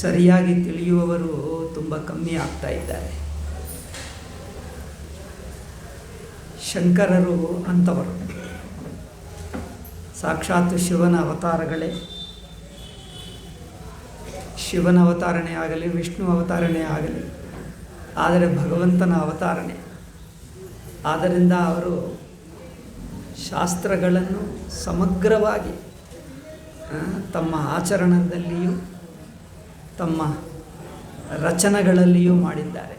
ಸರಿಯಾಗಿ ತಿಳಿಯುವವರು ತುಂಬ ಕಮ್ಮಿ ಆಗ್ತಾ ಇದ್ದಾರೆ. ಶಂಕರರು ಅಂಥವರು ಸಾಕ್ಷಾತ್ ಶಿವನ ಅವತಾರಗಳೇ. ಶಿವನ ಅವತಾರಣೆ ಆಗಲಿ, ವಿಷ್ಣು ಅವತಾರಣೆ ಆಗಲಿ, ಆದರೆ ಭಗವಂತನ ಅವತಾರಣೆ. ಆದ್ದರಿಂದ ಅವರು ಶಾಸ್ತ್ರಗಳನ್ನು ಸಮಗ್ರವಾಗಿ ತಮ್ಮ ಆಚರಣದಲ್ಲಿಯೂ ತಮ್ಮ ರಚನೆಗಳಲ್ಲಿಯೂ ಮಾಡಿದ್ದಾರೆ.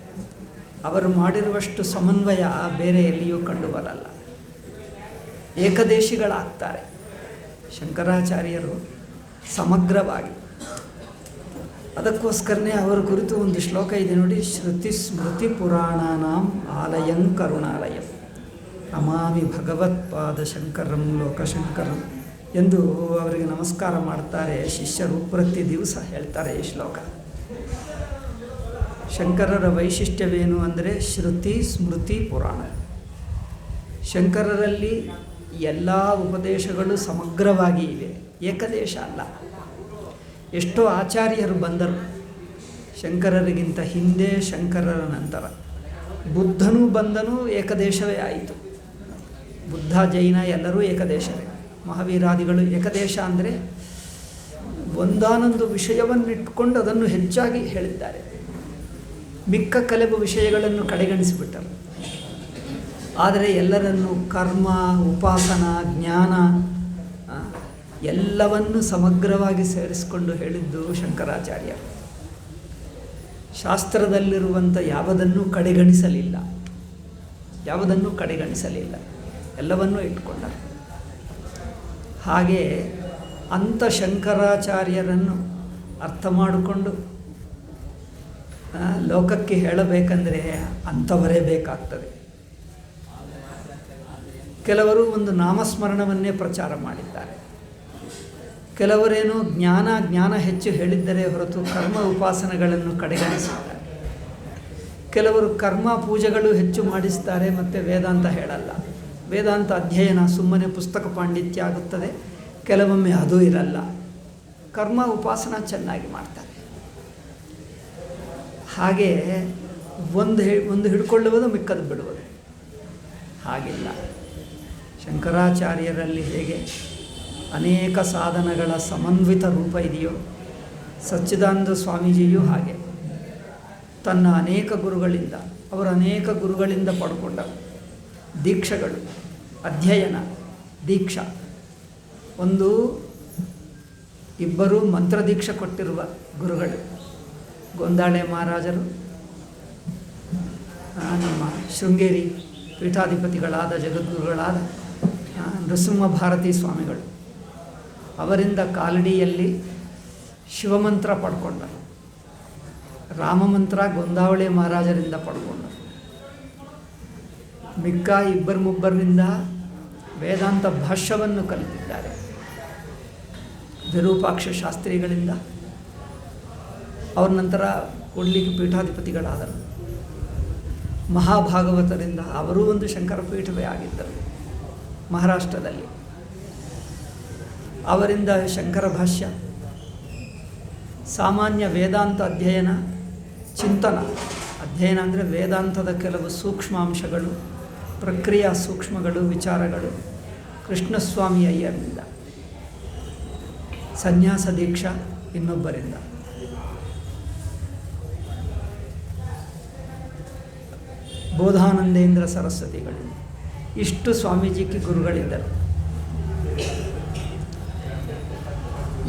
ಅವರು ಮಾಡಿರುವಷ್ಟು ಸಮನ್ವಯ ಬೇರೆ ಎಲ್ಲಿಯೂ ಕಂಡುಬರಲ್ಲ. ಏಕದೇಶಿಗಳಾಗ್ತಾರೆ. ಶಂಕರಾಚಾರ್ಯರು ಸಮಗ್ರವಾಗಿ. ಅದಕ್ಕೋಸ್ಕರನೇ ಅವರ ಕುರಿತು ಒಂದು ಶ್ಲೋಕ ಇದೆ ನೋಡಿ, ಶ್ರುತಿ ಸ್ಮೃತಿ ಪುರಾಣಾನಾಂ ಆಲಯಂ ಕರುಣಾಲಯಂ. ಅಮಾಮಿ ಭಗವತ್ಪಾದ ಶಂಕರಂ ಲೋಕಶಂಕರಂ. ಎಂದು ಅವರಿಗೆ ನಮಸ್ಕಾರ ಮಾಡ್ತಾರೆ. ಶಿಷ್ಯರು ಪ್ರತಿ ದಿವಸ ಹೇಳ್ತಾರೆ ಈ ಶ್ಲೋಕ. ಶಂಕರರ ವೈಶಿಷ್ಟ್ಯವೇನು ಅಂದರೆ ಶ್ರುತಿ ಸ್ಮೃತಿ ಪುರಾಣ. ಶಂಕರರಲ್ಲಿ ಎಲ್ಲ ಉಪದೇಶಗಳು ಸಮಗ್ರವಾಗಿ ಇವೆ. ಏಕದೇಶ ಅಲ್ಲ. ಎಷ್ಟೋ ಆಚಾರ್ಯರು ಬಂದರು. ಶಂಕರರಿಗಿಂತ ಹಿಂದೆ ಶಂಕರರ ನಂತರ. ಬುದ್ಧನೂ ಬಂದನು, ಏಕದೇಶವೇ ಆಯಿತು. ಬುದ್ಧ, ಜೈನ ಎಲ್ಲರೂ ಏಕದೇಶವೇ. ಮಹಾವೀರಾದಿಗಳು ಏಕದೇಶ ಅಂದರೆ ಒಂದಾನೊಂದು ವಿಷಯವನ್ನಿಟ್ಟುಕೊಂಡು ಅದನ್ನು ಹೆಚ್ಚಾಗಿ ಹೇಳಿದ್ದಾರೆ. ಮಿಕ್ಕ ಕಲೆಬು ವಿಷಯಗಳನ್ನು ಕಡೆಗಣಿಸಿಬಿಟ್ಟರು. ಆದರೆ ಎಲ್ಲರನ್ನು ಕರ್ಮ, ಉಪಾಸನ, ಜ್ಞಾನ ಎಲ್ಲವನ್ನು ಸಮಗ್ರವಾಗಿ ಸೇರಿಸಿಕೊಂಡು ಹೇಳಿದ್ದು ಶಂಕರಾಚಾರ್ಯ. ಶಾಸ್ತ್ರದಲ್ಲಿರುವಂಥ ಯಾವುದನ್ನು ಕಡೆಗಣಿಸಲಿಲ್ಲ. ಯಾವುದನ್ನು ಕಡೆಗಣಿಸಲಿಲ್ಲ. ಎಲ್ಲವನ್ನೂ ಇಟ್ಕೊಂಡರು. ಹಾಗೆ ಅಂಥ ಶಂಕರಾಚಾರ್ಯರನ್ನು ಅರ್ಥ ಮಾಡಿಕೊಂಡು ಲೋಕಕ್ಕೆ ಹೇಳಬೇಕಂದರೆ ಅಂಥವರೇ ಬೇಕಾಗ್ತದೆ. ಕೆಲವರು ಒಂದು ನಾಮಸ್ಮರಣವನ್ನೇ ಪ್ರಚಾರ ಮಾಡಿದ್ದಾರೆ. ಕೆಲವರೇನು ಜ್ಞಾನ ಜ್ಞಾನ ಹೆಚ್ಚು ಹೇಳಿದ್ದರೆ ಹೊರತು ಕರ್ಮ ಉಪಾಸನೆಗಳನ್ನು ಕಡೆಗಣಿಸುತ್ತಾರೆ ಕೆಲವರು ಕರ್ಮ ಪೂಜೆಗಳು ಹೆಚ್ಚು ಮಾಡಿಸ್ತಾರೆ, ಮತ್ತು ವೇದಾಂತ ಹೇಳಲ್ಲ. ವೇದಾಂತ ಅಧ್ಯಯನ ಸುಮ್ಮನೆ ಪುಸ್ತಕ ಪಾಂಡಿತ್ಯ ಆಗುತ್ತದೆ. ಕೆಲವೊಮ್ಮೆ ಅದು ಇರಲ್ಲ. ಕರ್ಮ ಉಪಾಸನ ಚೆನ್ನಾಗಿ ಮಾಡ್ತಾರೆ. ಹಾಗೆ ಒಂದು ಒಂದು ಹಿಡ್ಕೊಳ್ಳುವುದು ಮಿಕ್ಕದು ಬಿಡುವುದು. ಹಾಗಿಲ್ಲ. ಶಂಕರಾಚಾರ್ಯರಲ್ಲಿ ಹೇಗೆ ಅನೇಕ ಸಾಧನಗಳ ಸಮನ್ವಿತ ರೂಪ ಇದೆಯೋ, ಸಚ್ಚಿದಾನಂದ ಸ್ವಾಮೀಜಿಯೂ ಹಾಗೆ. ತನ್ನ ಅನೇಕ ಗುರುಗಳಿಂದ, ಅವರ ಅನೇಕ ಗುರುಗಳಿಂದ ಪಡ್ಕೊಂಡ ದೀಕ್ಷೆಗಳು, ಅಧ್ಯಯನ, ದೀಕ್ಷಾ. ಒಂದು, ಇಬ್ಬರು ಮಂತ್ರದೀಕ್ಷೆ ಕೊಟ್ಟಿರುವ ಗುರುಗಳು. ಗೊಂದಾಳೆ ಮಹಾರಾಜರು ನಮ್ಮ ಶೃಂಗೇರಿ ಪೀಠಾಧಿಪತಿಗಳಾದ ಜಗದ್ಗುರುಗಳಾದ ನೃಸಿಂಹ ಭಾರತಿ ಸ್ವಾಮಿಗಳು. ಅವರಿಂದ ಕಾಲಡಿಯಲ್ಲಿ ಶಿವಮಂತ್ರ ಪಡ್ಕೊಂಡರು. ರಾಮಮಂತ್ರ ಗೊಂದಾವಳಿ ಮಹಾರಾಜರಿಂದ ಪಡ್ಕೊಂಡರು. ಮಿಕ್ಕ ಇಬ್ಬರು ಮುಬ್ಬರಿಂದ ವೇದಾಂತ ಭಾಷ್ಯವನ್ನು ಕಲಿತಿದ್ದಾರೆ. ವಿರೂಪಾಕ್ಷ ಶಾಸ್ತ್ರಿಗಳಿಂದ ಅವ್ರ ನಂತರ ಕೊಡ್ಲಿಕ್ಕೆ ಪೀಠಾಧಿಪತಿಗಳಾದರು. ಮಹಾಭಾಗವತರಿಂದ ಅವರೂ ಒಂದು ಶಂಕರ ಪೀಠವೇ ಆಗಿದ್ದರು ಮಹಾರಾಷ್ಟ್ರದಲ್ಲಿ. ಅವರಿಂದ ಶಂಕರ ಭಾಷ್ಯ, ಸಾಮಾನ್ಯ ವೇದಾಂತ ಅಧ್ಯಯನ, ಚಿಂತನ. ಅಧ್ಯಯನ ಅಂದರೆ ವೇದಾಂತದ ಕೆಲವು ಸೂಕ್ಷ್ಮಾಂಶಗಳು. ಪ್ರಕ್ರಿಯಾ ಸೂಕ್ಷ್ಮಗಳು, ವಿಚಾರಗಳು. ಕೃಷ್ಣಸ್ವಾಮಿ ಅಯ್ಯರಿಂದ ಸನ್ಯಾಸ ದೀಕ್ಷಾ ಇನ್ನೊಬ್ಬರಿಂದ. ಬೋಧಾನಂದೇಂದ್ರ ಸರಸ್ವತಿಗಳು. ಇಷ್ಟು ಸ್ವಾಮೀಜಿಗೆ ಗುರುಗಳಿದ್ದರು.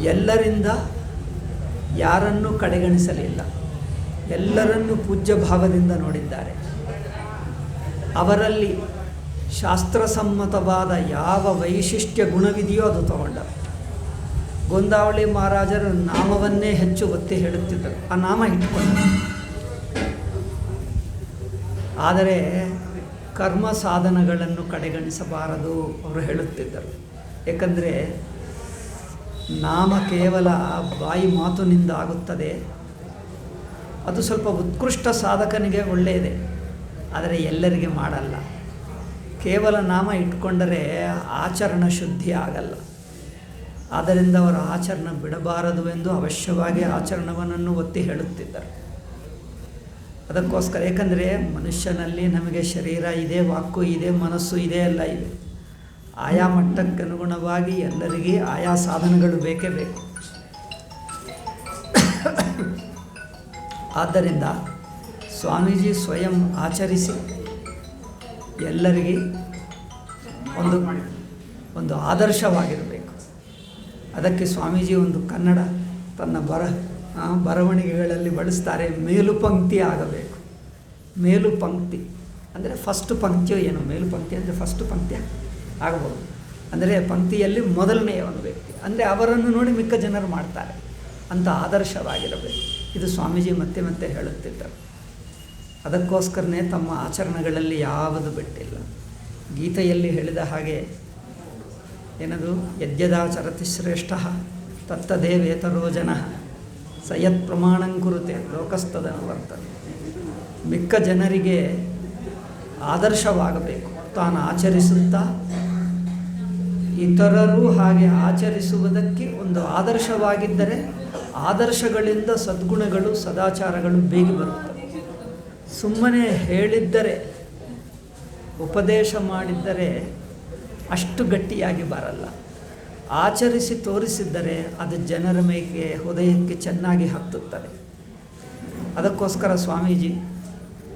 ಎಲ್ಲರಿಂದ ಯಾರನ್ನೂ ಕಡೆಗಣಿಸಲಿಲ್ಲ. ಎಲ್ಲರನ್ನೂ ಪೂಜ್ಯ ಭಾವದಿಂದ ನೋಡಿದ್ದಾರೆ. ಅವರಲ್ಲಿ ಶಾಸ್ತ್ರಸಮ್ಮತವಾದ ಯಾವ ವೈಶಿಷ್ಟ್ಯ ಗುಣವಿದೆಯೋ ಅದು ತಗೊಂಡ. ಗೊಂದಾವಳಿ ಮಹಾರಾಜರ ನಾಮವನ್ನೇ ಹೆಚ್ಚು ಒತ್ತಿ ಹೇಳುತ್ತಿದ್ದರು. ಆ ನಾಮ ಇಟ್ಕೊಂಡ. ಆದರೆ ಕರ್ಮ ಸಾಧನಗಳನ್ನು ಕಡೆಗಣಿಸಬಾರದು ಅವರು ಹೇಳುತ್ತಿದ್ದರು. ಏಕೆಂದರೆ ನಾಮ ಕೇವಲ ಬಾಯಿ ಮಾತುನಿಂದ ಆಗುತ್ತದೆ. ಅದು ಸ್ವಲ್ಪ ಉತ್ಕೃಷ್ಟ ಸಾಧಕನಿಗೆ ಒಳ್ಳೆಯದೇ. ಆದರೆ ಎಲ್ಲರಿಗೆ ಮಾಡಲ್ಲ. ಕೇವಲ ನಾಮ ಇಟ್ಕೊಂಡರೆ ಆಚರಣ ಶುದ್ಧಿ ಆಗಲ್ಲ. ಆದ್ದರಿಂದ ಅವರ ಆಚರಣ ಬಿಡಬಾರದು ಎಂದು ಅವಶ್ಯವಾಗಿ ಆಚರಣವನ್ನು ಒತ್ತಿ ಹೇಳುತ್ತಿದ್ದರು. ಅದಕ್ಕೋಸ್ಕರ ಏಕೆಂದರೆ ಮನುಷ್ಯನಲ್ಲಿ ನಮಗೆ ಶರೀರ ಇದೆ ವಾಕು ಇದೆ, ಮನಸ್ಸು ಇದೆ, ಎಲ್ಲ ಇದೆ. ಆಯಾ ಮಟ್ಟಕ್ಕೆ ಅನುಗುಣವಾಗಿ ಎಲ್ಲರಿಗೆ ಆಯಾ ಸಾಧನಗಳು ಬೇಕೇ ಬೇಕು. ಆದ್ದರಿಂದ ಸ್ವಾಮೀಜಿ ಸ್ವಯಂ ಆಚರಿಸಿ ಎಲ್ಲರಿಗೆ ಒಂದು ಒಂದು ಆದರ್ಶವಾಗಿರಬೇಕು. ಅದಕ್ಕೆ ಸ್ವಾಮೀಜಿ ಒಂದು ಕನ್ನಡ ತನ್ನ ಬರ ಬರವಣಿಗೆಗಳಲ್ಲಿ ಬಳಸ್ತಾರೆ. ಮೇಲು ಪಂಕ್ತಿ ಆಗಬೇಕು. ಮೇಲು ಪಂಕ್ತಿ ಅಂದರೆ ಫಸ್ಟ್ ಪಂಕ್ತಿಯೋ ಏನು, ಮೇಲು ಪಂಕ್ತಿ ಅಂದರೆ ಫಸ್ಟ್ ಪಂಕ್ತಿ ಆಗಬಹುದು ಅಂದರೆ ಪಂಕ್ತಿಯಲ್ಲಿ ಮೊದಲನೆಯ ಒಂದು ವ್ಯಕ್ತಿ. ಅಂದರೆ ಅವರನ್ನು ನೋಡಿ ಮಿಕ್ಕ ಜನರು ಮಾಡ್ತಾರೆ. ಅಂತ ಆದರ್ಶವಾಗಿರಬೇಕು. ಇದು ಸ್ವಾಮೀಜಿ ಮತ್ತೆ ಮತ್ತೆ ಹೇಳುತ್ತಿದ್ದರು. ಅದಕ್ಕೋಸ್ಕರನೇ ತಮ್ಮ ಆಚರಣೆಗಳಲ್ಲಿ ಯಾವುದು ಬಿಟ್ಟಿಲ್ಲ. ಗೀತೆಯಲ್ಲಿ ಹೇಳಿದ ಹಾಗೆ ಏನದು? ಯದ್ಯದಾಚರತಿ ಶ್ರೇಷ್ಠ ತತ್ತದೇವೇತರೋ ಜನ ಸಯತ್ ಪ್ರಮಾಣಂಕುರುತೆ ಲೋಕಸ್ತದನುವರ್ತನೆ ಮಿಕ್ಕ ಜನರಿಗೆ ಆದರ್ಶವಾಗಬೇಕು. ತಾನು ಆಚರಿಸುತ್ತಾ, ಇತರರು ಹಾಗೆ ಆಚರಿಸುವುದಕ್ಕೆ ಒಂದು ಆದರ್ಶವಾಗಿದ್ದರೆ, ಆದರ್ಶಗಳಿಂದ ಸದ್ಗುಣಗಳು, ಸದಾಚಾರಗಳು ಬೇಗ ಬರುತ್ತವೆ. ಸುಮ್ಮನೆ ಹೇಳಿದ್ದರೆ, ಉಪದೇಶ ಮಾಡಿದ್ದರೆ ಅಷ್ಟು ಗಟ್ಟಿಯಾಗಿ ಬರಲ್ಲ. ಆಚರಿಸಿ ತೋರಿಸಿದ್ದರೆ ಅದು ಜನರ ಮೈಗೆ ಹೃದಯಕ್ಕೆ ಚೆನ್ನಾಗಿ ಹತ್ತುತ್ತದೆ. ಅದಕ್ಕೋಸ್ಕರ ಸ್ವಾಮೀಜಿ,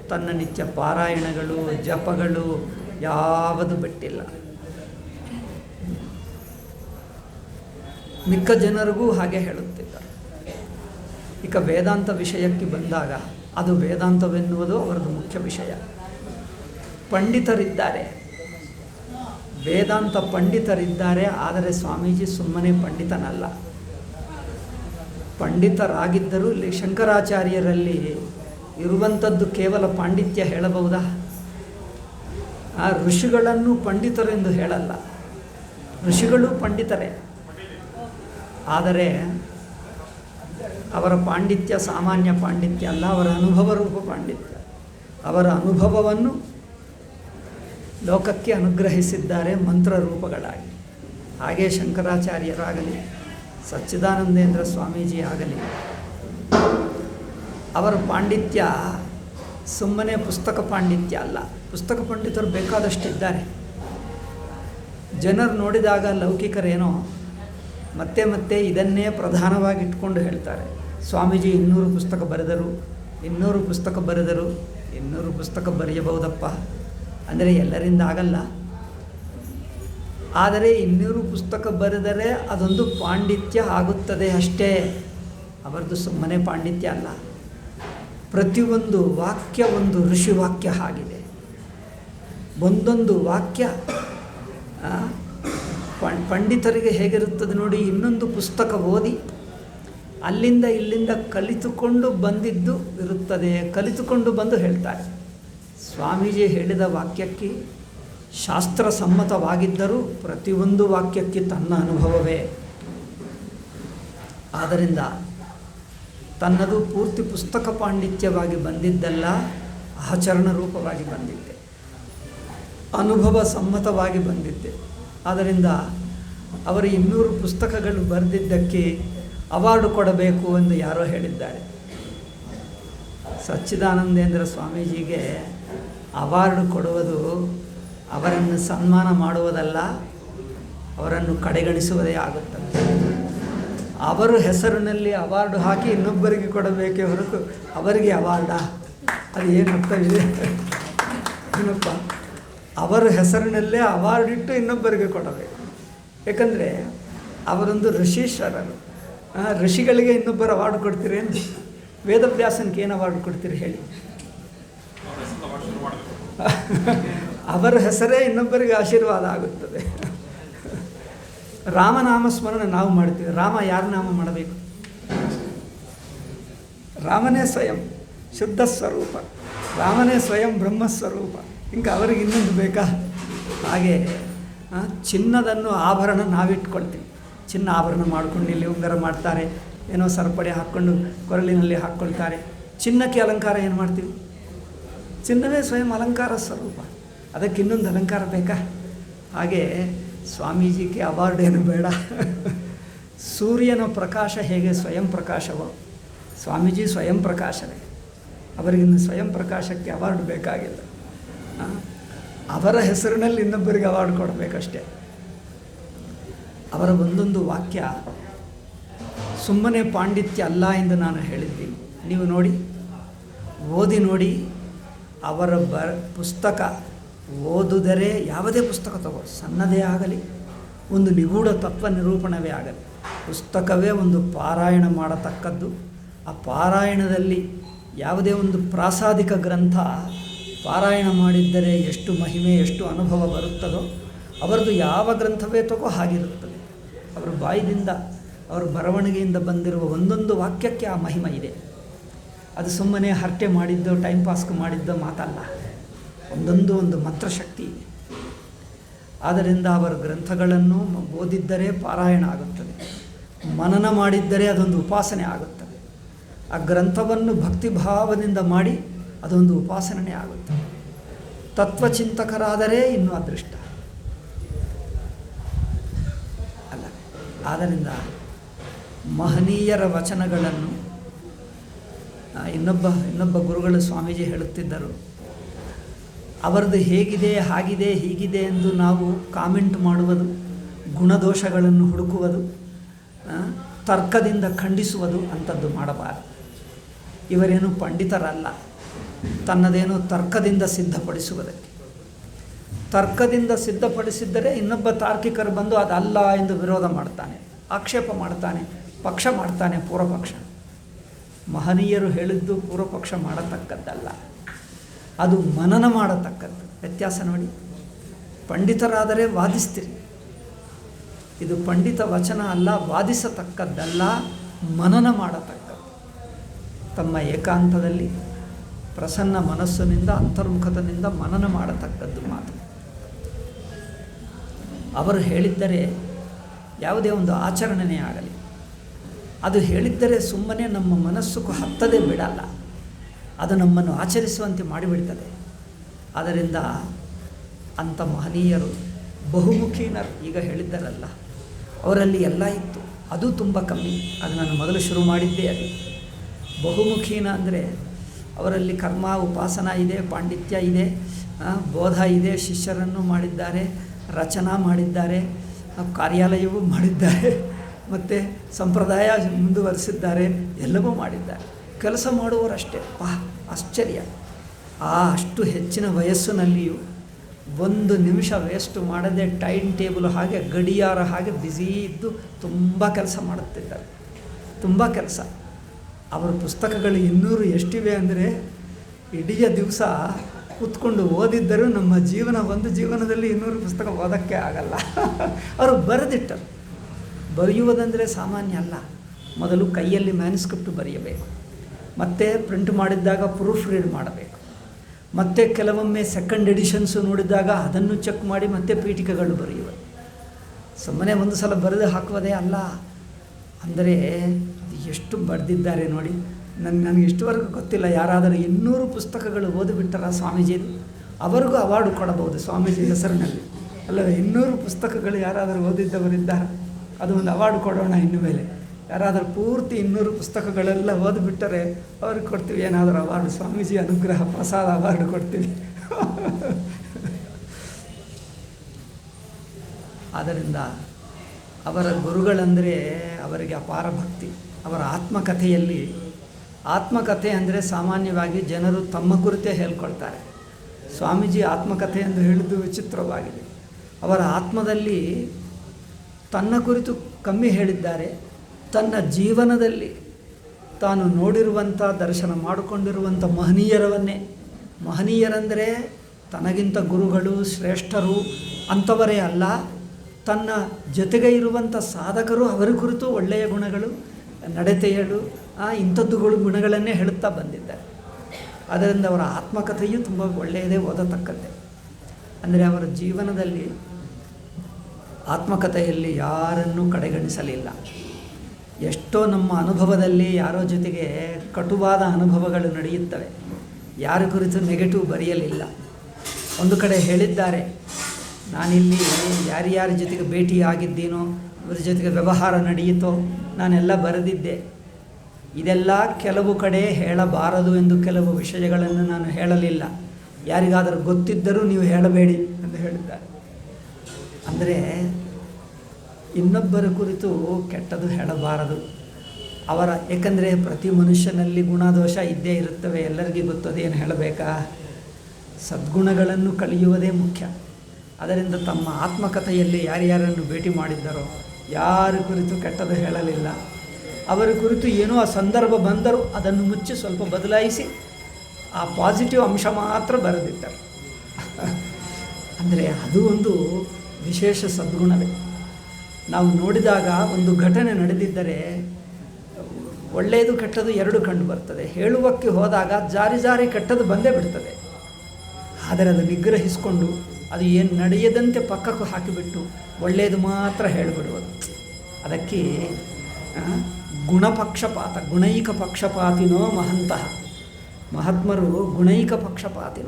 ತನ್ನ ನಿತ್ಯ ಪಾರಾಯಣಗಳು, ಜಪಗಳು ಯಾವುದು ಬಿಟ್ಟಿಲ್ಲ. ಮಿಕ್ಕ ಜನರಿಗೂ ಹಾಗೆ ಹೇಳುತ್ತಿದ್ದ. ಈಗ ವೇದಾಂತ ವಿಷಯಕ್ಕೆ ಬಂದಾಗ ಅದು ವೇದಾಂತವೆನ್ನುವುದು ಅವರದು ಮುಖ್ಯ ವಿಷಯ. ಪಂಡಿತರಿದ್ದಾರೆ. ವೇದಾಂತ ಪಂಡಿತರಿದ್ದಾರೆ, ಆದರೆ ಸ್ವಾಮೀಜಿ ಸುಮ್ಮನೆ ಪಂಡಿತನಲ್ಲ. ಪಂಡಿತರಾಗಿದ್ದರೂ ಇಲ್ಲಿ ಶಂಕರಾಚಾರ್ಯರಲ್ಲಿ ಇರುವಂಥದ್ದು ಕೇವಲ ಪಾಂಡಿತ್ಯ ಹೇಳಬಹುದಾ? ಆ ಋಷಿಗಳನ್ನು ಪಂಡಿತರೆಂದು ಹೇಳಲ್ಲ. ಋಷಿಗಳು ಪಂಡಿತರೇ. ಆದರೆ ಅವರ ಪಾಂಡಿತ್ಯ, ಸಾಮಾನ್ಯ ಪಾಂಡಿತ್ಯ ಅಲ್ಲ, ಅವರ ಅನುಭವ ರೂಪ ಪಾಂಡಿತ್ಯ. ಅವರ ಅನುಭವವನ್ನು ಲೋಕಕ್ಕೆ ಅನುಗ್ರಹಿಸಿದ್ದಾರೆ ಮಂತ್ರ ರೂಪಗಳಾಗಿ. ಹಾಗೆ ಶಂಕರಾಚಾರ್ಯರಾಗಲಿ ಸಚ್ಚಿದಾನಂದೇಂದ್ರ ಸ್ವಾಮೀಜಿ ಆಗಲಿ, ಅವರ ಪಾಂಡಿತ್ಯ ಸುಮ್ಮನೆ ಪುಸ್ತಕ ಪಾಂಡಿತ್ಯ ಅಲ್ಲ. ಪುಸ್ತಕ ಪಂಡಿತರು ಬೇಕಾದಷ್ಟಿದ್ದಾರೆ. ಜನರು ನೋಡಿದಾಗ ಲೌಕಿಕರೇನೋ, ಮತ್ತೆ ಮತ್ತೆ ಇದನ್ನೇ ಪ್ರಧಾನವಾಗಿ ಇಟ್ಕೊಂಡು ಹೇಳ್ತಾರೆ. ಸ್ವಾಮೀಜಿ ಇನ್ನೂರು ಪುಸ್ತಕ ಬರೆದರು. ಇನ್ನೂರು ಪುಸ್ತಕ ಬರೆದರು. ಇನ್ನೂರು ಪುಸ್ತಕ ಬರೆಯಬಹುದಪ್ಪ. ಅಂದರೆ ಎಲ್ಲರಿಂದ ಆಗಲ್ಲ. ಆದರೆ ಇನ್ನೂರು ಪುಸ್ತಕ ಬರೆದರೆ ಅದೊಂದು ಪಾಂಡಿತ್ಯ ಆಗುತ್ತದೆ ಅಷ್ಟೇ. ಅವರದ್ದು ಸುಮ್ಮನೆ ಪಾಂಡಿತ್ಯ ಅಲ್ಲ. ಪ್ರತಿಯೊಂದು ವಾಕ್ಯ ಒಂದು ಋಷಿ ವಾಕ್ಯ ಆಗಿದೆ. ಒಂದೊಂದು ವಾಕ್ಯ ಪಂಡಿತರಿಗೆ ಹೇಗಿರುತ್ತದೆ ನೋಡಿ, ಇನ್ನೊಂದು ಪುಸ್ತಕ ಓದಿ ಅಲ್ಲಿಂದ ಇಲ್ಲಿಂದ ಕಲಿತುಕೊಂಡು ಬಂದಿದ್ದು ಇರುತ್ತದೆ. ಕಲಿತುಕೊಂಡು ಬಂದು ಹೇಳ್ತಾರೆ. ಸ್ವಾಮೀಜಿ ಹೇಳಿದ ವಾಕ್ಯಕ್ಕೆ ಶಾಸ್ತ್ರ ಸಮ್ಮತವಾಗಿದ್ದರೂ ಪ್ರತಿಯೊಂದು ವಾಕ್ಯಕ್ಕೆ ತನ್ನ ಅನುಭವವೇ. ಆದ್ದರಿಂದ ತನ್ನದು ಪೂರ್ತಿ ಪುಸ್ತಕ ಪಾಂಡಿತ್ಯವಾಗಿ ಬಂದಿದ್ದಲ್ಲ, ಆಚರಣ ರೂಪವಾಗಿ ಬಂದಿದ್ದೆ. ಅನುಭವ ಸಮ್ಮತವಾಗಿ ಬಂದಿದ್ದೆ. ಆದ್ದರಿಂದ ಅವರು ಇನ್ನೂರು ಪುಸ್ತಕಗಳು ಬರೆದಿದ್ದಕ್ಕೆ ಅವಾರ್ಡು ಕೊಡಬೇಕು ಎಂದು ಯಾರೋ ಹೇಳಿದ್ದಾರೆ. ಸಚ್ಚಿದಾನಂದೇಂದ್ರ ಸ್ವಾಮೀಜಿಗೆ ಅವಾರ್ಡು ಕೊಡುವುದು ಅವರನ್ನು ಸನ್ಮಾನ ಮಾಡುವುದಲ್ಲ, ಅವರನ್ನು ಕಡೆಗಣಿಸುವುದೇ ಆಗುತ್ತದೆ. ಅವರು ಹೆಸರಿನಲ್ಲಿ ಅವಾರ್ಡು ಹಾಕಿ ಇನ್ನೊಬ್ಬರಿಗೆ ಕೊಡಬೇಕೇ ಹೊರತು ಅವರಿಗೆ ಅವಾರ್ಡಾ? ಅದು ಏನು ಅರ್ಥವಿದೆ ಏನಪ್ಪ? ಅವರ ಹೆಸರಿನಲ್ಲೇ ಅವಾರ್ಡ್ ಇಟ್ಟು ಇನ್ನೊಬ್ಬರಿಗೆ ಕೊಡಬೇಕು. ಏಕೆಂದರೆ ಅವರೊಂದು ಋಷೀಶ್ವರರು ಋಷಿಗಳಿಗೆ ಇನ್ನೊಬ್ಬರು ಅವಾರ್ಡ್ ಕೊಡ್ತೀರೇನು? ವೇದವ್ಯಾಸನ್ಗೆ ಏನು ಅವಾರ್ಡ್ ಕೊಡ್ತೀರಿ ಹೇಳಿ. ಅವರ ಹೆಸರೇ ಇನ್ನೊಬ್ಬರಿಗೆ ಆಶೀರ್ವಾದ ಆಗುತ್ತದೆ. ರಾಮನಾಮ ಸ್ಮರಣೆ ನಾವು ಮಾಡ್ತೀವಿ. ರಾಮ ಯಾರ ನಾಮ ಮಾಡಬೇಕು? ರಾಮನೇ ಸ್ವಯಂ, ಶುದ್ಧ ಸ್ವರೂಪ. ರಾಮನೇ ಸ್ವಯಂ ಬ್ರಹ್ಮಸ್ವರೂಪ ಹಿಂಗೆ ಅವರಿಗೆ ಇನ್ನೊಂದು ಬೇಕಾ? ಹಾಗೆ ಚಿನ್ನದನ್ನು ಆಭರಣ ನಾವಿಟ್ಕೊಳ್ತೀವಿ. ಚಿನ್ನ ಆಭರಣ ಮಾಡಿಕೊಂಡು ಇಲ್ಲಿ ಉಂಗರ ಮಾಡ್ತಾರೆ. ಏನೋ ಸರಪಡೆ ಹಾಕ್ಕೊಂಡು ಕೊರಳಿನಲ್ಲಿ ಹಾಕ್ಕೊಳ್ತಾರೆ. ಚಿನ್ನಕ್ಕೆ ಅಲಂಕಾರ ಏನು ಮಾಡ್ತೀವಿ? ಚಿನ್ನವೇ ಸ್ವಯಂ ಅಲಂಕಾರ ಸ್ವರೂಪ. ಅದಕ್ಕೆ ಇನ್ನೊಂದು ಅಲಂಕಾರ ಬೇಕಾ? ಹಾಗೆ ಸ್ವಾಮೀಜಿಗೆ ಅವಾರ್ಡ್ ಏನು ಬೇಡ. ಸೂರ್ಯನ ಪ್ರಕಾಶ ಹೇಗೆ ಸ್ವಯಂ ಪ್ರಕಾಶವೋ, ಸ್ವಾಮೀಜಿ ಸ್ವಯಂ ಪ್ರಕಾಶವೇ ಅವರಿಗಿನ್ನು ಸ್ವಯಂ ಪ್ರಕಾಶಕ್ಕೆ ಅವಾರ್ಡ್ ಬೇಕಾಗಿಲ್ಲ. ಅವರ ಹೆಸರಿನಲ್ಲಿ ಇನ್ನೊಬ್ಬರಿಗೆ ಅವಾರ್ಡ್ ಕೊಡಬೇಕಷ್ಟೇ. ಅವರ ಒಂದೊಂದು ವಾಕ್ಯ ಸುಮ್ಮನೆ ಪಾಂಡಿತ್ಯ ಅಲ್ಲ ಎಂದು ನಾನು ಹೇಳಿದ್ದೀನಿ ನೀವು ನೋಡಿ, ಓದಿ ನೋಡಿ, ಅವರ ಬ, ಪುಸ್ತಕ ಓದುದರೆ ಯಾವುದೇ ಪುಸ್ತಕ ತಗೋ, ಸಣ್ಣದೇ ಆಗಲಿ, ಒಂದು ನಿಗೂಢ ತತ್ವ ನಿರೂಪಣವೇ ಆಗಲಿ. ಪುಸ್ತಕವೇ ಒಂದು ಪಾರಾಯಣ ಮಾಡತಕ್ಕದ್ದು. ಆ ಪಾರಾಯಣದಲ್ಲಿ ಯಾವುದೇ ಒಂದು ಪ್ರಾಸಾದಿಕ ಗ್ರಂಥ ಪಾರಾಯಣ ಮಾಡಿದ್ದರೆ ಎಷ್ಟು ಮಹಿಮೆ, ಎಷ್ಟು ಅನುಭವ ಬರುತ್ತದೋ, ಅವರದು ಯಾವ ಗ್ರಂಥವೇ ತಗೋ ಹಾಗಿರುತ್ತದೆ. ಅವರ ಬಾಯಿದಿಂದ ಅವರ ಬರವಣಿಗೆಯಿಂದ ಬಂದಿರುವ ಒಂದೊಂದು ವಾಕ್ಯಕ್ಕೆ ಆ ಮಹಿಮ ಇದೆ. ಅದು ಸುಮ್ಮನೆ ಹರಟೆ ಮಾಡಿದ್ದು ಟೈಮ್ ಪಾಸ್ಗೆ ಮಾಡಿದ್ದು ಮಾತಲ್ಲ. ಒಂದೊಂದು ಒಂದು ಮಂತ್ರಶಕ್ತಿ ಇದೆ ಆದ್ದರಿಂದ ಅವರ ಗ್ರಂಥಗಳನ್ನು ಓದಿದ್ದರೆ ಪಾರಾಯಣ ಆಗುತ್ತದೆ. ಮನನ ಮಾಡಿದ್ದರೆ ಅದೊಂದು ಉಪಾಸನೆ ಆಗುತ್ತದೆ. ಆ ಗ್ರಂಥವನ್ನು ಭಕ್ತಿಭಾವದಿಂದ ಮಾಡಿ ಅದೊಂದು ಉಪಾಸನೆ ಆಗುತ್ತದೆ. ತತ್ವಚಿಂತಕರಾದರೆ ಇನ್ನೂ ಅದೃಷ್ಟ ಅಲ್ಲ ಆದ್ದರಿಂದ ಮಹನೀಯರ ವಚನಗಳನ್ನು ಇನ್ನೊಬ್ಬ ಇನ್ನೊಬ್ಬ ಗುರುಗಳು ಸ್ವಾಮೀಜಿ ಹೇಳುತ್ತಿದ್ದರು. ಅವರದು ಹೇಗಿದೆ, ಹಾಗಿದೆ, ಹೀಗಿದೆ ಎಂದು ನಾವು ಕಾಮೆಂಟ್ ಮಾಡುವುದು, ಗುಣದೋಷಗಳನ್ನು ಹುಡುಕುವುದು ತರ್ಕದಿಂದ ಖಂಡಿಸುವುದು ಅಂಥದ್ದು ಮಾಡಬಾರದು. ಇವರೇನು ಪಂಡಿತರಲ್ಲ. ತನ್ನದೇನು ತರ್ಕದಿಂದ ಸಿದ್ಧಪಡಿಸುವುದಕ್ಕೆ. ತರ್ಕದಿಂದ ಸಿದ್ಧಪಡಿಸಿದ್ದರೆ ಇನ್ನೊಬ್ಬ ತಾರ್ಕಿಕರು ಬಂದು ಅದಲ್ಲ ಎಂದು ವಿರೋಧ ಮಾಡ್ತಾನೆ, ಆಕ್ಷೇಪ ಮಾಡ್ತಾನೆ, ಪಕ್ಷ ಮಾಡ್ತಾನೆ ಪೂರ್ವಪಕ್ಷ. ಮಹನೀಯರು ಹೇಳಿದ್ದು ಪೂರ್ವಪಕ್ಷ ಮಾಡತಕ್ಕದ್ದಲ್ಲ. ಅದು ಮನನ ಮಾಡತಕ್ಕದ್ದು. ವ್ಯತ್ಯಾಸ ನೋಡಿ. ಪಂಡಿತರಾದರೆ ವಾದಿಸ್ತೀರಿ. ಇದು ಪಂಡಿತ ವಚನ ಅಲ್ಲ, ವಾದಿಸತಕ್ಕದ್ದಲ್ಲ, ಮನನ ಮಾಡತಕ್ಕದ್ದು. ತಮ್ಮ ಏಕಾಂತದಲ್ಲಿ ಪ್ರಸನ್ನ ಮನಸ್ಸಿನಿಂದ, ಅಂತರ್ಮುಖತನಿಂದ ಮನನ ಮಾಡತಕ್ಕದ್ದು ಮಾತು. ಅವರು ಹೇಳಿದ್ದರೆ ಯಾವುದೇ ಒಂದು ಆಚರಣೆಯೇ ಆಗಲಿ. ಅದು ಹೇಳಿದ್ದರೆ ಸುಮ್ಮನೆ ನಮ್ಮ ಮನಸ್ಸಕ್ಕೂ ಹತ್ತದೇ ಬಿಡಲ್ಲ. ಅದು ನಮ್ಮನ್ನು ಆಚರಿಸುವಂತೆ ಮಾಡಿಬಿಡ್ತದೆ. ಆದ್ದರಿಂದ ಅಂಥ ಮಹನೀಯರು, ಬಹುಮುಖೀನರು ಈಗ ಹೇಳಿದ್ದಾರಲ್ಲ, ಅವರಲ್ಲಿ ಎಲ್ಲ ಇತ್ತು. ಅದು ತುಂಬ ಕಮ್ಮಿ. ಅದು ನಾನು ಮೊದಲು ಶುರು ಮಾಡಿದ್ದೇ ಅದು. ಬಹುಮುಖೀನ ಅಂದರೆ ಅವರಲ್ಲಿ ಕರ್ಮ, ಉಪಾಸನ ಇದೆ, ಪಾಂಡಿತ್ಯ ಇದೆ ಬೋಧ ಇದೆ, ಶಿಷ್ಯರನ್ನು ಮಾಡಿದ್ದಾರೆ ರಚನಾ ಮಾಡಿದ್ದಾರೆ ಕಾರ್ಯಾಲಯವೂ ಮಾಡಿದ್ದಾರೆ, ಮತ್ತು ಸಂಪ್ರದಾಯ ಮುಂದುವರಿಸಿದ್ದಾರೆ, ಎಲ್ಲವೂ ಮಾಡಿದ್ದಾರೆ. ಕೆಲಸ ಮಾಡುವರಷ್ಟೇ ವಾಹ್, ಆಶ್ಚರ್ಯ. ಆ ಅಷ್ಟು ಹೆಚ್ಚಿನ ವಯಸ್ಸಿನಲ್ಲಿಯೂ ಒಂದು ನಿಮಿಷ ವೇಸ್ಟ್ ಮಾಡದೆ ಟೈಮ್ ಟೇಬಲ್ ಹಾಗೆ ಗಡಿಯಾರ ಹಾಗೆ ಬ್ಯುಸಿ ಇದ್ದು ತುಂಬ ಕೆಲಸ ಮಾಡುತ್ತಿದ್ದಾರೆ. ತುಂಬ ಕೆಲಸ. ಅವರ ಪುಸ್ತಕಗಳು ಇನ್ನೂರು ಎಷ್ಟಿವೆ ಅಂದರೆ, ಇಡೀ ದಿವಸ ಕೂತ್ಕೊಂಡು ಓದಿದ್ದರೂ ನಮ್ಮ ಜೀವನ ಒಂದು ಜೀವನದಲ್ಲಿ ಇನ್ನೂರು ಪುಸ್ತಕ ಓದೋಕ್ಕೆ ಆಗಲ್ಲ. ಅವರು ಬರೆದಿಟ್ಟರು. ಬರೆಯುವುದಂದರೆ ಸಾಮಾನ್ಯ ಅಲ್ಲ. ಮೊದಲು ಕೈಯಲ್ಲಿ ಮ್ಯಾನ್ಸ್ಕ್ರಿಪ್ಟ್ ಬರೆಯಬೇಕು. ಮತ್ತೆ ಪ್ರಿಂಟ್ ಮಾಡಿದ್ದಾಗ ಪ್ರೂಫ್ ರೀಡ್ ಮಾಡಬೇಕು. ಮತ್ತೆ ಕೆಲವೊಮ್ಮೆ ಸೆಕೆಂಡ್ ಎಡಿಷನ್ಸು ನೋಡಿದಾಗ ಅದನ್ನು ಚೆಕ್ ಮಾಡಿ ಮತ್ತೆ ಪೀಠಿಕೆಗಳು ಬರೆಯುವ. ಸುಮ್ಮನೆ ಒಂದು ಸಲ ಬರೆದು ಹಾಕುವುದೇ ಅಲ್ಲ. ಅಂದರೆ ಎಷ್ಟು ಬರೆದಿದ್ದಾರೆ ನೋಡಿ. ನನ್ನ ನನಗೆ ಇಷ್ಟುವರೆಗೂ ಗೊತ್ತಿಲ್ಲ. ಯಾರಾದರೂ ಇನ್ನೂರು ಪುಸ್ತಕಗಳು ಓದಿಬಿಟ್ಟರ ಸ್ವಾಮೀಜಿದು ಅವರಿಗೂ ಅವಾರ್ಡು ಕೊಡಬಹುದು ಸ್ವಾಮೀಜಿ ಹೆಸರಿನಲ್ಲಿ. ಅಲ್ಲವೇ, ಇನ್ನೂರು ಪುಸ್ತಕಗಳು ಯಾರಾದರೂ ಓದಿದ್ದವರಿದ್ದಾರೆ? ಅದು ಒಂದು ಅವಾರ್ಡ್ ಕೊಡೋಣ ಇನ್ನು ಮೇಲೆ. ಯಾರಾದರೂ ಪೂರ್ತಿ ಇನ್ನೂರು ಪುಸ್ತಕಗಳೆಲ್ಲ ಓದಿಬಿಟ್ಟರೆ ಅವ್ರಿಗೆ ಕೊಡ್ತೀವಿ. ಏನಾದರೂ ಅವಾರ್ಡ್, ಸ್ವಾಮೀಜಿ ಅನುಗ್ರಹ, ಪ್ರಸಾದ ಅವಾರ್ಡ್ ಕೊಡ್ತೀವಿ. ಆದ್ದರಿಂದ ಅವರ ಗುರುಗಳಂದರೆ ಅವರಿಗೆ ಅಪಾರ ಭಕ್ತಿ. ಅವರ ಆತ್ಮಕಥೆಯಲ್ಲಿ ಆತ್ಮಕಥೆ ಅಂದರೆ ಸಾಮಾನ್ಯವಾಗಿ ಜನರು ತಮ್ಮ ಕುರಿತೇ ಹೇಳ್ಕೊಳ್ತಾರೆ. ಸ್ವಾಮೀಜಿ ಆತ್ಮಕಥೆ ಎಂದು ಹೇಳಿದ್ದು ವಿಚಿತ್ರವಾಗಿದೆ. ಅವರ ಆತ್ಮದಲ್ಲಿ ತನ್ನ ಕುರಿತು ಕಮ್ಮಿ ಹೇಳಿದ್ದಾರೆ. ತನ್ನ ಜೀವನದಲ್ಲಿ ತಾನು ನೋಡಿರುವಂಥ ದರ್ಶನ ಮಾಡಿಕೊಂಡಿರುವಂಥ ಮಹನೀಯರವನ್ನೇ. ಮಹನೀಯರಂದರೆ ತನಗಿಂತ ಗುರುಗಳು, ಶ್ರೇಷ್ಠರು ಅಂಥವರೇ ಅಲ್ಲ. ತನ್ನ ಜೊತೆಗೆ ಇರುವಂಥ ಸಾಧಕರು ಅವರ ಕುರಿತು ಒಳ್ಳೆಯ ಗುಣಗಳು, ನಡತೆಗಳು ಆ, ಇಂಥದ್ದುಗಳು ಗುಣಗಳನ್ನೇ ಹೇಳುತ್ತಾ ಬಂದಿದ್ದಾರೆ ಅದರಿಂದ ಅವರ ಆತ್ಮಕಥೆಯು ತುಂಬ ಒಳ್ಳೆಯದೇ ಓದತಕ್ಕದ್ದೇ. ಅಂದರೆ ಅವರ ಜೀವನದಲ್ಲಿ ಆತ್ಮಕಥೆಯಲ್ಲಿ ಯಾರನ್ನೂ ಕಡೆಗಣಿಸಲಿಲ್ಲ. ಎಷ್ಟೋ ನಮ್ಮ ಅನುಭವದಲ್ಲಿ ಯಾರೋ ಜೊತೆಗೆ ಕಟುವಾದ ಅನುಭವಗಳು ನಡೆಯುತ್ತವೆ. ಯಾರ ಕುರಿತು ನೆಗೆಟಿವ್ ಬರೆಯಲಿಲ್ಲ. ಒಂದು ಕಡೆ ಹೇಳಿದ್ದಾರೆ ನಾನಿಲ್ಲಿ ಯಾರ್ಯಾರ ಜೊತೆಗೆ ಭೇಟಿಯಾಗಿದ್ದೀನೋ ಇವ್ರ ಜೊತೆಗೆ ವ್ಯವಹಾರ ನಡೆಯಿತೋ ನಾನೆಲ್ಲ ಬರೆದಿದ್ದೆ. ಇದೆಲ್ಲ ಕೆಲವು ಕಡೆ ಹೇಳಬಾರದು ಎಂದು ಕೆಲವು ವಿಷಯಗಳನ್ನು ನಾನು ಹೇಳಲಿಲ್ಲ. ಯಾರಿಗಾದರೂ ಗೊತ್ತಿದ್ದರೂ ನೀವು ಹೇಳಬೇಡಿ ಎಂದು ಹೇಳಿದ್ದಾರೆ. ಅಂದರೆ ಇನ್ನೊಬ್ಬರ ಕುರಿತು ಕೆಟ್ಟದು ಹೇಳಬಾರದು. ಅವರ ಏಕೆಂದರೆ ಪ್ರತಿ ಮನುಷ್ಯನಲ್ಲಿ ಗುಣದೋಷ ಇದ್ದೇ ಇರುತ್ತವೆ. ಎಲ್ಲರಿಗೂ ಗೊತ್ತದೇನು ಹೇಳಬೇಕಾ? ಸದ್ಗುಣಗಳನ್ನು ಕಲಿಯುವುದೇ ಮುಖ್ಯ. ಅದರಿಂದ ತಮ್ಮ ಆತ್ಮಕಥೆಯಲ್ಲಿ ಯಾರ್ಯಾರನ್ನು ಭೇಟಿ ಮಾಡಿದ್ದರೋ, ಯಾರ ಕುರಿತು ಕೆಟ್ಟದು ಹೇಳಲಿಲ್ಲ. ಅವರ ಕುರಿತು ಏನೋ ಆ ಸಂದರ್ಭ ಬಂದರೂ ಅದನ್ನು ಮುಚ್ಚಿ ಸ್ವಲ್ಪ ಬದಲಾಯಿಸಿ ಆ ಪಾಸಿಟಿವ್ ಅಂಶ ಮಾತ್ರ ಬರೆದಿಟ್ಟರು. ಅಂದರೆ ಅದು ಒಂದು ವಿಶೇಷ ಸದ್ಗುಣವೇ. ನಾವು ನೋಡಿದಾಗ ಒಂದು ಘಟನೆ ನಡೆದಿದ್ದರೆ ಒಳ್ಳೆಯದು ಕೆಟ್ಟದು ಎರಡು ಕಂಡು ಬರ್ತದೆ. ಹೇಳುವಕ್ಕೆ ಹೋದಾಗ ಜಾರಿ ಜಾರಿ ಕೆಟ್ಟದು ಬಂದೇ ಬಿಡ್ತದೆ. ಆದರೆ ಅದು ನಿಗ್ರಹಿಸಿಕೊಂಡು ಅದು ಏನು ನಡೆಯದಂತೆ ಪಕ್ಕಕ್ಕೂ ಹಾಕಿಬಿಟ್ಟು ಒಳ್ಳೆಯದು ಮಾತ್ರ ಹೇಳಿಬಿಡುವುದು. ಅದಕ್ಕೆ ಗುಣಪಕ್ಷಪಾತ, ಗುಣೈಕ ಪಕ್ಷಪಾತಿನೋ ಮಹಂತಃ. ಮಹಾತ್ಮರು ಗುಣೈಕ ಪಕ್ಷಪಾತಿನ.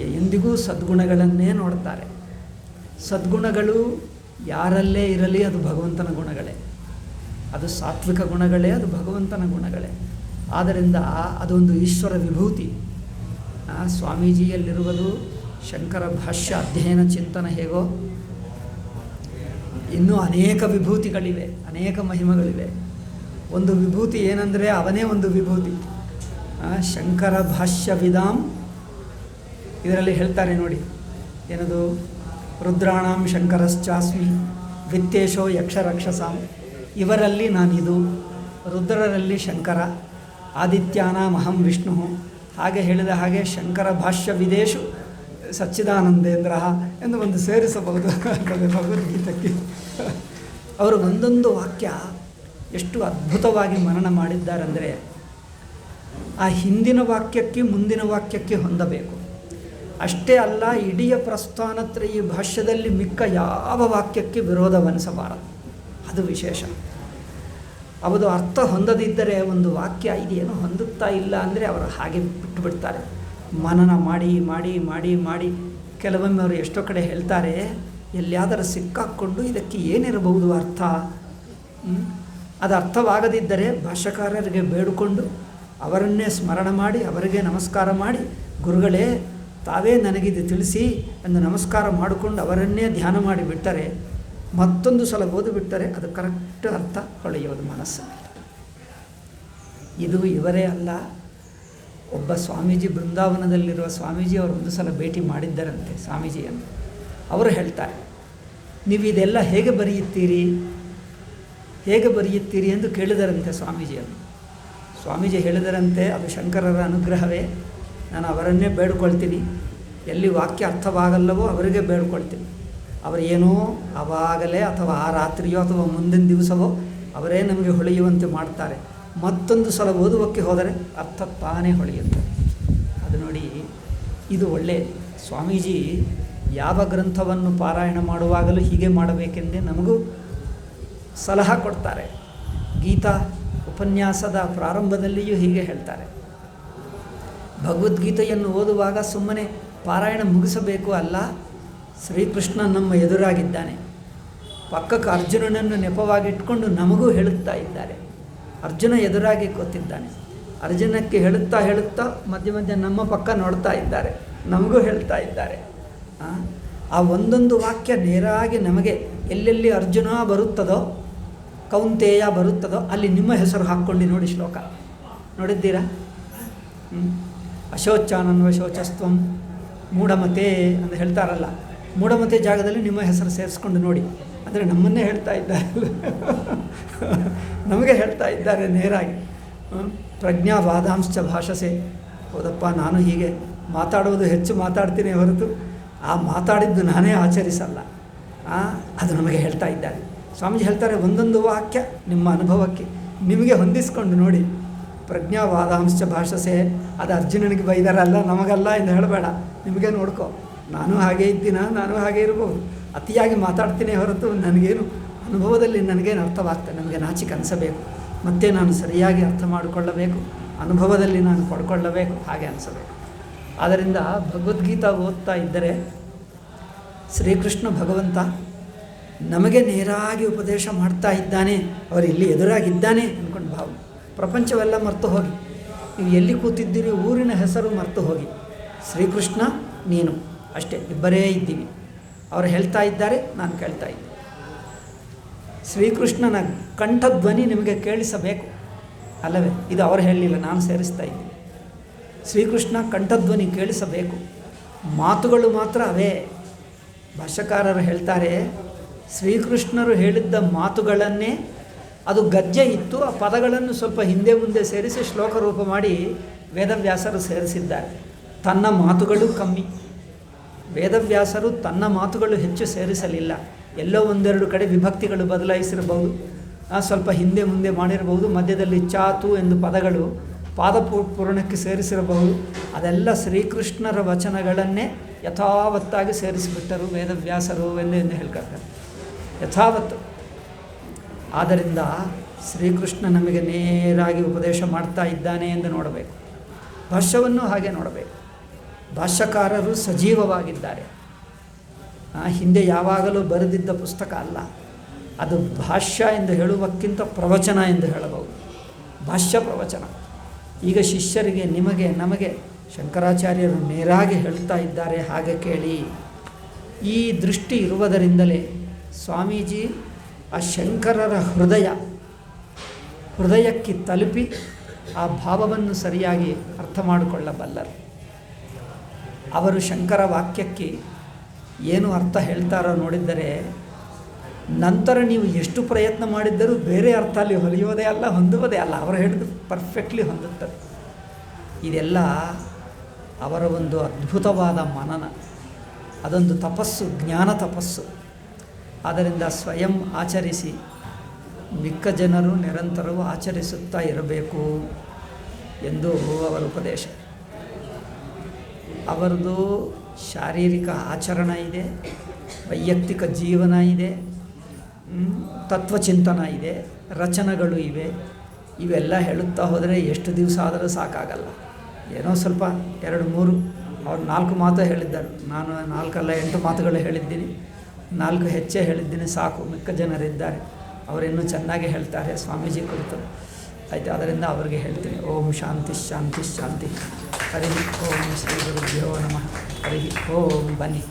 ಎಂದಿಗೂ ಸದ್ಗುಣಗಳನ್ನೇ ನೋಡ್ತಾರೆ. ಸದ್ಗುಣಗಳು ಯಾರಲ್ಲೇ ಇರಲಿ ಅದು ಭಗವಂತನ ಗುಣಗಳೇ. ಅದು ಸಾತ್ವಿಕ ಗುಣಗಳೇ, ಅದು ಭಗವಂತನ ಗುಣಗಳೇ. ಆದ್ದರಿಂದ ಅದೊಂದು ಈಶ್ವರ ವಿಭೂತಿ. ಸ್ವಾಮೀಜಿಯಲ್ಲಿರುವುದು ಶಂಕರ ಭಾಷ್ಯ ಅಧ್ಯಯನ ಚಿಂತನ ಹೇಗೋ. ಇನ್ನೂ ಅನೇಕ ವಿಭೂತಿಗಳಿವೆ, ಅನೇಕ ಮಹಿಮೆಗಳಿವೆ. ಒಂದು ವಿಭೂತಿ ಏನಂದರೆ ಅವನೇ ಒಂದು ವಿಭೂತಿ. ಶಂಕರ ಭಾಷ್ಯ ವಿಧಾಂ. ಇದರಲ್ಲಿ ಹೇಳ್ತಾರೆ ನೋಡಿ, ಏನದು? ರುದ್ರಾಣಾಂ ಶಂಕರಶ್ಚಾಸ್ಮಿ ವಿತ್ತೇಶೋ ಯಕ್ಷರಕ್ಷಸಾಂ. ಇವರಲ್ಲಿ ನಾನಿದು, ರುದ್ರರಲ್ಲಿ ಶಂಕರ, ಆದಿತ್ಯಾನಾಂ ಅಹಂ ವಿಷ್ಣು. ಹಾಗೆ ಹೇಳಿದ ಹಾಗೆ ಶಂಕರ ಭಾಷ್ಯ ವಿದೇಶು ಸಚ್ಚಿದಾನಂದೇಂದ್ರ ಎಂದು ಒಂದು ಸೇರಿಸಬಹುದು. ಭಗವದ್ಗೀತಕ್ಕೆ ಅವರು ಒಂದೊಂದು ವಾಕ್ಯ ಎಷ್ಟು ಅದ್ಭುತವಾಗಿ ಮನನ ಮಾಡಿದ್ದಾರೆಂದರೆ ಆ ಹಿಂದಿನ ವಾಕ್ಯಕ್ಕೆ ಮುಂದಿನ ವಾಕ್ಯಕ್ಕೆ ಹೊಂದಬೇಕು. ಅಷ್ಟೇ ಅಲ್ಲ, ಇಡೀ ಈ ಭಾಷ್ಯದಲ್ಲಿ ಮಿಕ್ಕ ಯಾವ ವಾಕ್ಯಕ್ಕೆ ವಿರೋಧವನಿಸಬಾರದು. ಅದು ವಿಶೇಷ. ಅದು ಅರ್ಥ ಹೊಂದದಿದ್ದರೆ ಒಂದು ವಾಕ್ಯ ಇದೇನು ಹೊಂದುತ್ತಾ ಇಲ್ಲ ಅಂದರೆ ಅವರು ಹಾಗೆ ಬಿಟ್ಟು ಬಿಡ್ತಾರೆ ಮನನ ಮಾಡಿ ಮಾಡಿ ಮಾಡಿ ಮಾಡಿ ಕೆಲವೊಮ್ಮೆ ಅವರು ಎಷ್ಟೋ ಕಡೆ ಹೇಳ್ತಾರೆ, ಎಲ್ಲಿಯಾದರೂ ಸಿಕ್ಕಾಕ್ಕೊಂಡು ಇದಕ್ಕೆ ಏನಿರಬಹುದು ಅರ್ಥ? ಅದು ಅರ್ಥವಾಗದಿದ್ದರೆ ಭಾಷ್ಯಕಾರರಿಗೆ ಬೇಡಿಕೊಂಡು ಅವರನ್ನೇ ಸ್ಮರಣ ಮಾಡಿ, ಅವರಿಗೆ ನಮಸ್ಕಾರ ಮಾಡಿ, ಗುರುಗಳೇ, ತಾವೇ ನನಗಿದು ತಿಳಿಸಿ ಎಂದು ನಮಸ್ಕಾರ ಮಾಡಿಕೊಂಡು ಅವರನ್ನೇ ಧ್ಯಾನ ಮಾಡಿ ಬಿಟ್ಟರೆ ಮತ್ತೊಂದು ಸಲ ಓದಿಬಿಟ್ಟರೆ ಅದು ಕರೆಕ್ಟ್ ಅರ್ಥ ಹೊಳೆಯೋದು ಮನಸ್ಸು. ಇದು ಇವರೇ ಅಲ್ಲ, ಒಬ್ಬ ಸ್ವಾಮೀಜಿ ಬೃಂದಾವನದಲ್ಲಿರುವ ಸ್ವಾಮೀಜಿ ಅವರು ಒಂದು ಸಲ ಭೇಟಿ ಮಾಡಿದ್ದರಂತೆ ಸ್ವಾಮೀಜಿಯನ್ನು. ಅವರು ಹೇಳ್ತಾರೆ ನೀವು ಇದೆಲ್ಲ ಹೇಗೆ ಬರೆಯುತ್ತೀರಿ? ಹೇಗೆ ಬರೆಯುತ್ತೀರಿ ಎಂದು ಕೇಳಿದರಂತೆ ಸ್ವಾಮೀಜಿಯನ್ನು ಸ್ವಾಮೀಜಿ ಹೇಳಿದರಂತೆ, ಅದು ಶಂಕರರ ಅನುಗ್ರಹವೇ. ನಾನು ಅವರನ್ನೇ ಬೇಡ್ಕೊಳ್ತೀನಿ. ಎಲ್ಲಿ ವಾಕ್ಯ ಅರ್ಥವಾಗಲ್ಲವೋ ಅವರಿಗೆ ಬೇಡ್ಕೊಳ್ತೀನಿ. ಅವರೇನೋ ಆವಾಗಲೇ ಅಥವಾ ಆ ರಾತ್ರಿಯೋ ಅಥವಾ ಮುಂದಿನ ದಿವಸವೋ ಅವರೇ ನಮಗೆ ಹೊಳೆಯುವಂತೆ ಮಾಡ್ತಾರೆ. ಮತ್ತೊಂದು ಸಲ ಓದುವಕ್ಕೆ ಹೋದರೆ ಅರ್ಥ ತಾನೇ ಹೊಳೆಯುತ್ತೆ. ಅದು ನೋಡಿ, ಇದು ಒಳ್ಳೆಯದು ಸ್ವಾಮೀಜಿ ಯಾವ ಗ್ರಂಥವನ್ನು ಪಾರಾಯಣ ಮಾಡುವಾಗಲೂ ಹೀಗೆ ಮಾಡಬೇಕೆಂದೇ ನಮಗೂ ಸಲಹೆ ಕೊಡ್ತಾರೆ. ಗೀತಾ ಉಪನ್ಯಾಸದ ಪ್ರಾರಂಭದಲ್ಲಿಯೂ ಹೀಗೆ ಹೇಳ್ತಾರೆ. ಭಗವದ್ಗೀತೆಯನ್ನು ಓದುವಾಗ ಸುಮ್ಮನೆ ಪಾರಾಯಣ ಮುಗಿಸಬೇಕು ಅಲ್ಲ ಶ್ರೀಕೃಷ್ಣ ನಮ್ಮ ಎದುರಾಗಿದ್ದಾನೆ. ಪಕ್ಕಕ್ಕೆ ಅರ್ಜುನನನ್ನು ನೆಪವಾಗಿಟ್ಕೊಂಡು ನಮಗೂ ಹೇಳುತ್ತಾ ಇದ್ದಾರೆ. ಅರ್ಜುನ ಎದುರಾಗಿ ಕೂತಿದ್ದಾನೆ. ಅರ್ಜುನಕ್ಕೆ ಹೇಳುತ್ತಾ ಹೇಳುತ್ತಾ ಮಧ್ಯ ಮಧ್ಯೆ ನಮ್ಮ ಪಕ್ಕ ನೋಡ್ತಾ ಇದ್ದಾರೆ. ನಮಗೂ ಹೇಳ್ತಾ ಇದ್ದಾರೆ. ಆ, ಒಂದೊಂದು ವಾಕ್ಯ ನೇರಾಗಿ ನಮಗೆ ಎಲ್ಲೆಲ್ಲಿ ಅರ್ಜುನ ಬರುತ್ತದೋ ಕೌಂತೇಯ ಬರುತ್ತದೋ ಅಲ್ಲಿ ನಿಮ್ಮ ಹೆಸರು ಹಾಕ್ಕೊಂಡು ನೋಡಿ ಶ್ಲೋಕ. ನೋಡಿದ್ದೀರಾ? ಹ್ಮ್. ಅಶೋಚಾನನ್ವ ಶೋಚಸ್ತ್ವಂ ಮೂಢಮತೆ ಅಂತ ಹೇಳ್ತಾರಲ್ಲ. ಮೂಢಮತೆ ಜಾಗದಲ್ಲಿ ನಿಮ್ಮ ಹೆಸರು ಸೇರಿಸ್ಕೊಂಡು ನೋಡಿ. ಅಂದರೆ ನಮ್ಮನ್ನೇ ಹೇಳ್ತಾ ಇದ್ದಾರೆ. ನಮಗೆ ಹೇಳ್ತಾ ಇದ್ದಾರೆ ನೇರಾಗಿ. ಪ್ರಜ್ಞಾ ವಾದಾಂಶ ಭಾಷಸೆ. ಹೌದಪ್ಪ, ನಾನು ಹೀಗೆ ಮಾತಾಡೋದು ಹೆಚ್ಚು ಮಾತಾಡ್ತೀನಿ ಹೊರತು ಆ ಮಾತಾಡಿದ್ದು ನಾನೇ ಆಚರಿಸಲ್ಲ. ಅದು ನಮಗೆ ಹೇಳ್ತಾ ಇದ್ದಾರೆ. ಸ್ವಾಮೀಜಿ ಹೇಳ್ತಾರೆ, ಒಂದೊಂದು ವಾಕ್ಯ ನಿಮ್ಮ ಅನುಭವಕ್ಕೆ ನಿಮಗೆ ಹೊಂದಿಸ್ಕೊಂಡು ನೋಡಿ. ಪ್ರಜ್ಞಾವಾದಾಂಶ ಭಾಷಸೆ, ಅದು ಅರ್ಜುನನಿಗೆ ಬೈದಾರಲ್ಲ, ನಮಗಲ್ಲ ಎಂದು ಹೇಳಬೇಡ. ನಿಮಗೆ ನೋಡ್ಕೊ. ನಾನು ಹಾಗೆ ಇದ್ದೀನ? ನಾನು ಹಾಗೆ ಇರ್ಬೋದು. ಅತಿಯಾಗಿ ಮಾತಾಡ್ತೀನಿ ಹೊರತು ನನಗೇನು, ಅನುಭವದಲ್ಲಿ ನನಗೇನು ಅರ್ಥವಾಗ್ತದೆ ನನಗೆ ನಾಚಿಕೆ ಅನಿಸಬೇಕು. ಮತ್ತೆ ನಾನು ಸರಿಯಾಗಿ ಅರ್ಥ ಮಾಡಿಕೊಳ್ಳಬೇಕು. ಅನುಭವದಲ್ಲಿ ನಾನು ಪಡ್ಕೊಳ್ಳಬೇಕು. ಹಾಗೆ ಅನಿಸಬೇಕು. ಆದ್ದರಿಂದ ಭಗವದ್ಗೀತಾ ಓದ್ತಾ ಇದ್ದರೆ ಶ್ರೀಕೃಷ್ಣ ಭಗವಂತ ನಮಗೆ ನೇರಾಗಿ ಉಪದೇಶ ಮಾಡ್ತಾ ಇದ್ದಾನೆ, ಅವರು ಇಲ್ಲಿ ಎದುರಾಗಿದ್ದಾನೆ ಅಂದ್ಕೊಂಡು ಭಾವ. ಪ್ರಪಂಚವೆಲ್ಲ ಮರೆತು ಹೋಗಿ. ನೀವು ಎಲ್ಲಿ ಕೂತಿದ್ದೀರಿ, ಊರಿನ ಹೆಸರು ಮರೆತು ಹೋಗಿ. ಶ್ರೀಕೃಷ್ಣ, ನೀನು. ಅಷ್ಟೇ, ಇಬ್ಬರೇ ಇದ್ದೀವಿ. ಅವರು ಹೇಳ್ತಾ ಇದ್ದಾರೆ, ನಾನು ಕೇಳ್ತಾ ಇದ್ದೆ ಶ್ರೀಕೃಷ್ಣನ ಕಂಠಧ್ವನಿ ನಿಮಗೆ ಕೇಳಿಸಬೇಕು. ಅಲ್ಲವೇ, ಇದು ಅವರು ಹೇಳಲಿಲ್ಲ, ನಾನು ಸೇರಿಸ್ತಾ ಇದ್ದೀನಿ. ಶ್ರೀಕೃಷ್ಣ ಕಂಠಧ್ವನಿ ಕೇಳಿಸಬೇಕು. ಮಾತುಗಳು ಮಾತ್ರ ಅವೇ. ಭಾಷ್ಯಕಾರರು ಹೇಳ್ತಾರೆ ಶ್ರೀಕೃಷ್ಣರು ಹೇಳಿದ್ದ ಮಾತುಗಳನ್ನೇ ಅದು ಗದ್ಯ ಇತ್ತು. ಆ ಪದಗಳನ್ನು ಸ್ವಲ್ಪ ಹಿಂದೆ ಮುಂದೆ ಸೇರಿಸಿ ಶ್ಲೋಕ ರೂಪ ಮಾಡಿ ವೇದವ್ಯಾಸರು ಸೇರಿಸಿದ್ದಾರೆ. ತನ್ನ ಮಾತುಗಳು ಕಮ್ಮಿ. ವೇದವ್ಯಾಸರು ತನ್ನ ಮಾತುಗಳು ಹೆಚ್ಚು ಸೇರಿಸಲಿಲ್ಲ. ಎಲ್ಲೋ ಒಂದೆರಡು ಕಡೆ ವಿಭಕ್ತಿಗಳು ಬದಲಾಯಿಸಿರಬಹುದು. ಸ್ವಲ್ಪ ಹಿಂದೆ ಮುಂದೆ ಮಾಡಿರಬಹುದು. ಮಧ್ಯದಲ್ಲಿ ಚಾತು ಎಂದು ಪದಗಳು ಪಾದಪೂರ್ಣಕ್ಕೆ ಸೇರಿಸಿರಬಹುದು. ಅದೆಲ್ಲ ಶ್ರೀಕೃಷ್ಣರ ವಚನಗಳನ್ನೇ ಯಥಾವತ್ತಾಗಿ ಸೇರಿಸಿಬಿಟ್ಟರು ವೇದವ್ಯಾಸರು ಎಂದು ಎಂದು ಹೇಳ್ಕೊಳ್ತಾರೆ ಯಥಾವತ್ತು ಆದ್ದರಿಂದ ಶ್ರೀಕೃಷ್ಣ ನಮಗೆ ನೇರಾಗಿ ಉಪದೇಶ ಮಾಡ್ತಾ ಇದ್ದಾನೆ ಎಂದು ನೋಡಬೇಕು. ಭಾಷ್ಯವನ್ನು ಹಾಗೆ ನೋಡಬೇಕು. ಭಾಷ್ಯಕಾರರು ಸಜೀವವಾಗಿದ್ದಾರೆ. ಹಿಂದೆ ಯಾವಾಗಲೂ ಬರೆದಿದ್ದ ಪುಸ್ತಕ ಅಲ್ಲ. ಅದು ಭಾಷ್ಯ ಎಂದು ಹೇಳುವಕ್ಕಿಂತ ಪ್ರವಚನ ಎಂದು ಹೇಳಬಹುದು. ಭಾಷ್ಯ ಪ್ರವಚನ. ಈಗ ಶಿಷ್ಯರಿಗೆ ನಿಮಗೆ, ನಮಗೆ ಶಂಕರಾಚಾರ್ಯರು ನೇರಾಗಿ ಹೇಳ್ತಾ ಇದ್ದಾರೆ ಹಾಗೆ ಕೇಳಿ. ಈ ದೃಷ್ಟಿ ಇರುವುದರಿಂದಲೇ ಸ್ವಾಮೀಜಿ, ಆ ಶಂಕರರ ಹೃದಯ, ಹೃದಯಕ್ಕೆ ತಲುಪಿ ಆ ಭಾವವನ್ನು ಸರಿಯಾಗಿ ಅರ್ಥ ಮಾಡಿಕೊಳ್ಳಬಲ್ಲರು. ಅವರು ಶಂಕರ ವಾಕ್ಯಕ್ಕೆ ಏನು ಅರ್ಥ ಹೇಳ್ತಾರೋ ನೋಡಿದ್ದರೆ, ನಂತರ ನೀವು ಎಷ್ಟು ಪ್ರಯತ್ನ ಮಾಡಿದ್ದರೂ ಬೇರೆ ಅರ್ಥ ಅಲ್ಲಿ ಹೊಲಿಯೋದೇ ಅಲ್ಲ, ಹೊಂದುವುದೇ ಅಲ್ಲ. ಅವರು ಹೇಳಿದ್ರು ಪರ್ಫೆಕ್ಟ್ಲಿ ಹೊಂದುತ್ತದೆ ಇದೆಲ್ಲ ಅವರ ಒಂದು ಅದ್ಭುತವಾದ ಮನನ. ಅದೊಂದು ತಪಸ್ಸು, ಜ್ಞಾನ ತಪಸ್ಸು. ಆದ್ದರಿಂದ ಸ್ವಯಂ ಆಚರಿಸಿ. ಮಿಕ್ಕ ಜನರು ನಿರಂತರವೂ ಆಚರಿಸುತ್ತಾ ಇರಬೇಕು ಎಂದು ಅವರ ಉಪದೇಶ. ಅವರದು ಶಾರೀರಿಕ ಆಚರಣ ಇದೆ, ವೈಯಕ್ತಿಕ ಜೀವನ ಇದೆ ತತ್ವಚಿಂತನ ಇದೆ, ರಚನೆಗಳು ಇವೆ, ಇವೆಲ್ಲ ಹೇಳುತ್ತಾ ಹೋದರೆ ಎಷ್ಟು ದಿವಸ ಆದರೂ ಸಾಕಾಗಲ್ಲ. ಏನೋ ಸ್ವಲ್ಪ ಎರಡು ಮೂರು, ಅವ್ರು ನಾಲ್ಕು ಮಾತು ಹೇಳಿದ್ದರು. ನಾನು ನಾಲ್ಕಲ್ಲ ಎಂಟು ಮಾತುಗಳು ಹೇಳಿದ್ದೀನಿ. ನಾಲ್ಕು ಹೆಚ್ಚೆ ಹೇಳಿದ್ದೀನಿ, ಸಾಕು, ಮಿಕ್ಕ ಜನರಿದ್ದಾರೆ ಅವರಿನ್ನೂ ಚೆನ್ನಾಗಿ ಹೇಳ್ತಾರೆ, ಸ್ವಾಮೀಜಿ ಕುರಿತು. ಆಯಿತು, ಅದರಿಂದ ಅವರಿಗೆ ಹೇಳ್ತೀನಿ. ಓಂ ಶಾಂತಿ ಶಾಂತಿ ಶಾಂತಿ. ಹರಿ ಓಂ ಶ್ರೀ ಗುರುಭ್ಯೋ ನಮಃ. ಹರಿ ಓಂ ಬನ್ನಿ.